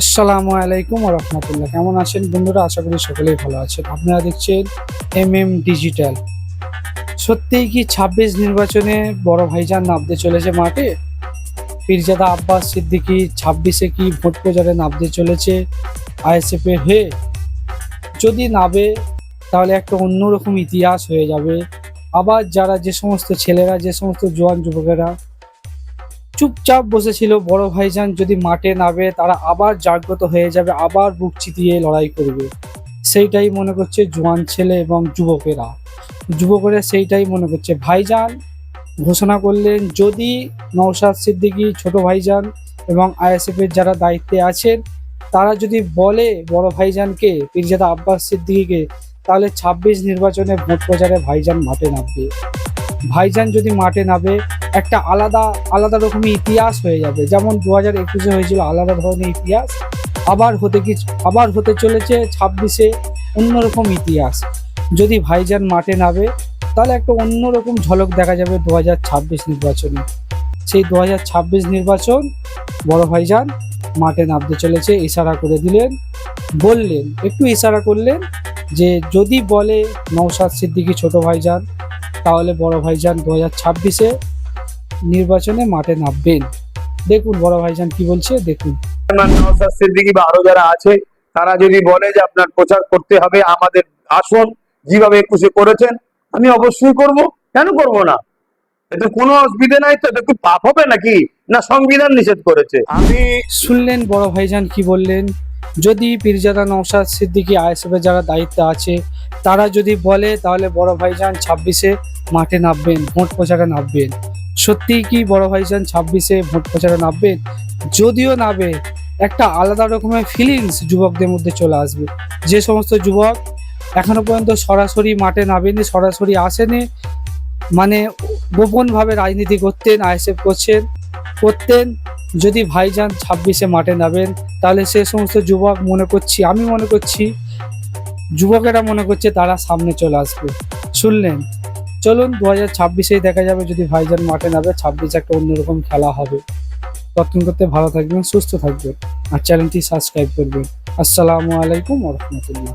আসসালামু আলাইকুম রহমতুল্লাহ। কেমন আছেন বন্ধুরা? আশা করি সকলেই ভালো আছেন। আপনারা দেখছেন এম এম ডিজিটাল। সত্যিই কি ছাব্বিশ নির্বাচনে বড় ভাইজান নামতে চলেছে মাঠে? পীরজাদা আব্বাস সিদ্দিকি ছাব্বিশে কি ভোট প্রচারে নামতে চলেছে আইএসএফ এর হয়ে? যদি নাবে তাহলে একটা অন্যরকম ইতিহাস হয়ে যাবে। আবার যারা যে সমস্ত ছেলেরা, যে সমস্ত জোয়ান যুবকেরা চুপচাপ বসেছিল। বড় ভাইজান যদি মাঠে নামে, তারা আবার জাগ্রত হয়ে যাবে, আবার বুক চিতিয়ে লড়াই করবে। সেইটাই মনে করছে জোয়ান ছেলে এবং যুবকেরা। যুবকেরা সেইটাই মনে করছে। ভাইজান ঘোষণা করলেন, যদি নওশাদ সিদ্দিকি ছোট ভাইজান এবং আইএসএফ এর যারা দায়িত্বে আছেন, তারা যদি বলে বড় ভাইজানকে, পীরজাদা আব্বাস সিদ্দিকিকে, তাহলে ছাব্বিশ নির্বাচনে ভোট প্রচারে ভাইজান মাঠে নামবে। ভাইজান যদি মাঠে নামে একটা আলাদা আলাদা রকমের ইতিহাস হয়ে যাবে। যেমন দু হাজার একুশে হয়েছিল আলাদা ধরনের ইতিহাস, আবার হতে কি আবার হতে চলেছে ছাব্বিশে অন্যরকম ইতিহাস। যদি ভাইজান মাঠে নামে, তাহলে একটা অন্যরকম ঝলক দেখা যাবে দু হাজার ছাব্বিশ নির্বাচনে। সেই দু হাজার ছাব্বিশ নির্বাচন বড় ভাইজান মাঠে নামতে চলেছে, ইশারা করে দিলেন, বললেন, একটু ইশারা করলেন যে যদি বলে নওশাদ সিদ্দিকি ছোট ভাইজান, তাহলে বড় ভাইজান দু হাজার ছাব্বিশে নির্বাচনে মাঠে নামবেন। দেখুন বড় ভাইজান কি বলছে দেখুন। নওশাদ বা আরও যারা আছে তারা যদি বলে যে আপনার প্রচার করতে হবে আমাদের আসন যেভাবে একুশে করেছেন আমি অবশ্যই করব। কেন করব না? এতে কোনো অসুবিধা নাই তো এটা কি পাপ হবে নাকি? না সংবিধান নিষেধ করেছে। আমি শুনলেন বড় ভাইজান কি বললেন যদি পীরজাদা নওশাদ সিদ্দিকী আইএসএফের যারা দায়িত্বে আছে তারা যদি বলে তাহলে বড় ভাইজান ছাব্বিশে মাঠে নামবেন ভোট প্রচারে নামবেন। সত্যিই কি বড় ভাইজান ছাব্বিশে ভোট প্রচারে নামবেন যদিও নামবে, একটা আলাদা রকমের ফিলিংস যুবকদের মধ্যে চলে আসবে। যে সমস্ত যুবক এখনও পর্যন্ত সরাসরি মাঠে নামেনি, সরাসরি আসেনি মানে গোপনভাবে রাজনীতি করতেন, আইএসএফ করছেন, করতেন, যদি ভাইজান ছাব্বিশে মাঠে নামেন, তাহলে সে সমস্ত যুবক মনে করছি, আমি মনে করছি, যুবকেরা মনে করছে তারা সামনে চলে আসবে। শুনলেন? চলুন দু হাজার ছাব্বিশেই দেখা যাবে যদি ভাইজান মাঠে নামে ছাব্বিশ একটা অন্যরকম খেলা হবে। ততক্ষণ করতে ভালো থাকবেন, সুস্থ থাকবেন, আর চ্যানেলটি সাবস্ক্রাইব করবেন। আসসালামু আলাইকুম রহমতুল্লাহ।